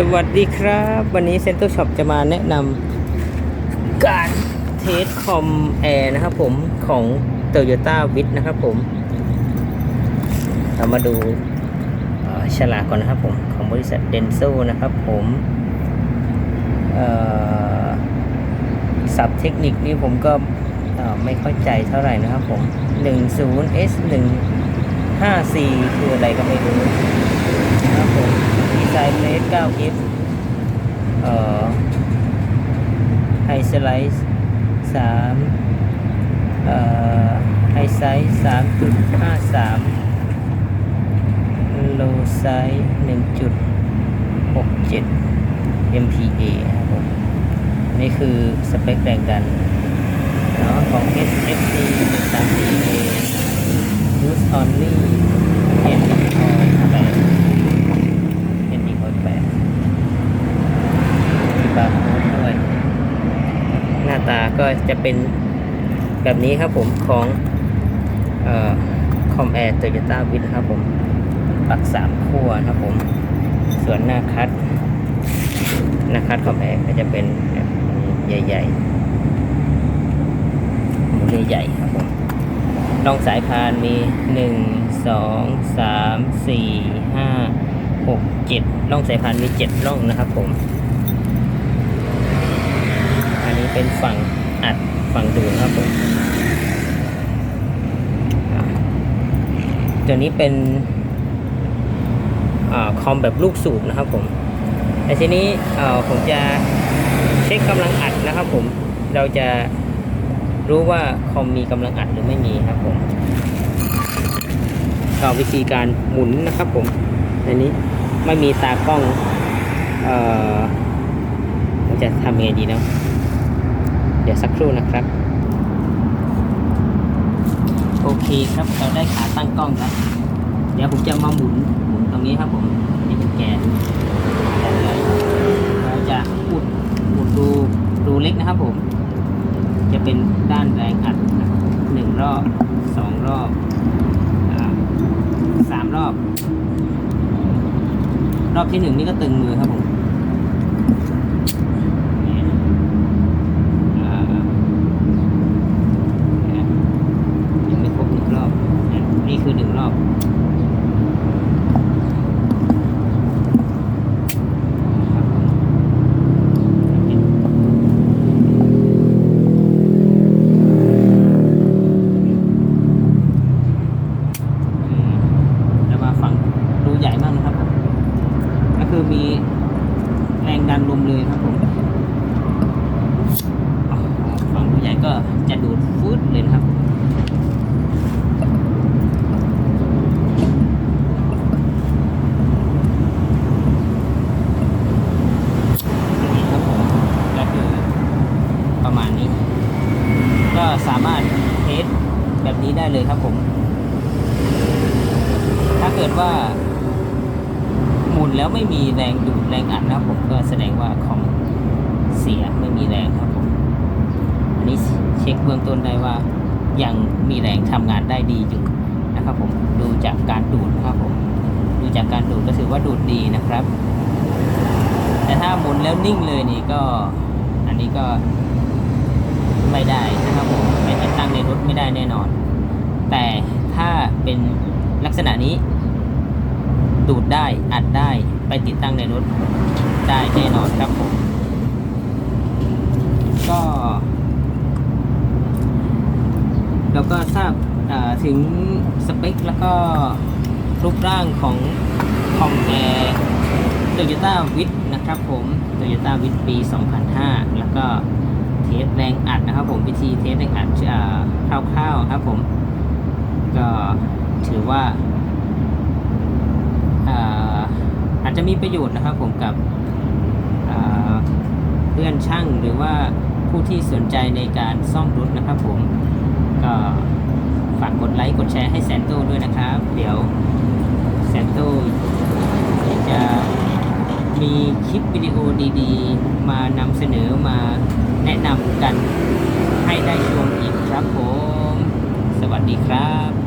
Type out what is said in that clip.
สวัสดีครับ วันนี้เซ็น t ต r ช็อปจะมาแนะนำการเทสคอมแอร์นะครับผมของ Toyota w i t นะครับผม เรามาดูฉลากก่อนนะครับผม ของบริษัทเดนโซนะครับผมเอ่อศัพท์เทคนิคนี่ผมก็ไม่เข้าใจเท่าไหร่นะครับผม 10 S 1 5 4 คืออะไรก็ไม่รู้ 9กิฟต์เอ่อไฮสไลซ์สามเอ่อไฮไซส์สามจุดห้าสามโลไซส์หนึ่งจุดหกเจ็ด MPA ครับผมนี่คือสเปคแรงดันเนาะของ SFC 1 3 4A Use Only เอ็นออย ก็จะเป็นแบบนี้ครับผมของคอมแอร์โตโยต้าวิทครับผมปักสามขั้วครับผม ส่วนหน้าคัดหน้าคัดคอมแอร์ก็จะเป็นใหญ่ๆหมูใหญ่ครับผมร่องสายพานมีหนึ่งสองสามสี่ห้าหกเจ็ดร่องสายพานมีเจ็ดร่องนะครับผม อันนี้เป็นฝั่งังดูนะครับผมตัวนี้เป็นอคอมแบบลูกสูบนะครับผมแต่ทีนี้ผมจะเช็คกำลังอัดนะครับผม เราจะรู้ว่าคอมมีกำลังอัดหรือไม่มีครับผมก็วิธีการหมุนนะครับผมในนี้ไม่มีตากล้อง เอ่อจะทำยังไงดีเนาะ เดี๋ยวสักครู่นะครับ โอเคครับเราได้ขาตั้งกล้องแล้วเดี๋ยวผมจะมาหมุนหมุนตรงนี้ครับผมนี่เป็นแกนแกนเลยเราจะอุดอุดรูรูเล็กนะครับผม จะเป็นด้านแรงอัดหนึ่งรอบสองรอบอสามรอบ รอบที่หนึ่งนี่ก็ตึงมือครับผม อ่ายังไม่ครบหนึ่งรอบนะนี่คือหนึ่งรอบครับอืมแล้วมาฝั่งรูใหญ่มากนะครับผม ก็คือมีแรงดันลมเลยครับผม ฝั่งผู้ใหญ่ก็ จะดูดฟืดเลยนะครับนี่ครับผมก็คือประมาณนี้ ก็สามารถเทสแบบนี้ได้เลยครับผม ถ้าเกิดว่า หมุนแล้วไม่มีแรงดูดแรงอัดนะครับผมก็แสดงว่าคอมเสียไม่มีแรงครับผม อันนี้เช็คเบื้องต้นได้ว่ายังมีแรงทำงานได้ดีอยู่นะครับผมดูจากการดูดนะครับผมดูจากการดูดก็ถือว่าดูดดีนะครับ แต่ถ้าหมุนแล้วนิ่งเลยนี่ก็อันนี้ก็ไม่ได้นะครับผมไม่ติดตั้งในรถไม่ได้แน่นอน แต่ถ้าเป็นลักษณะนี้ ดูดได้อัดได้ไปติดตั้งในรถได้แน่นอนครับผมก็ เราก็ทราบถึงสเปค แล้วก็รูปร่างของคอมแอร์โตโยต้าวิทนะครับผมโตโยต้าวิทปี 2005 แล้วก็เทสแรงอัดนะครับผมวิธีเทสแรงอัดอ่าคร่าวๆครับผมก็ถือว่าอาอาจจะมีประโยชน์นะครับผมกับเพื่อนช่างหรือว่าผู้ที่สนใจในการซ่อมรถนะครับผม ก็ฝากกดไลค์กดแชร์ให้แซนโต้ด้วยนะครับ เดี๋ยวแซนโต้จะมีคลิปวิดีโอดีๆ มานำเสนอมาแนะนำกันให้ได้ชมอีกครับผม สวัสดีครับ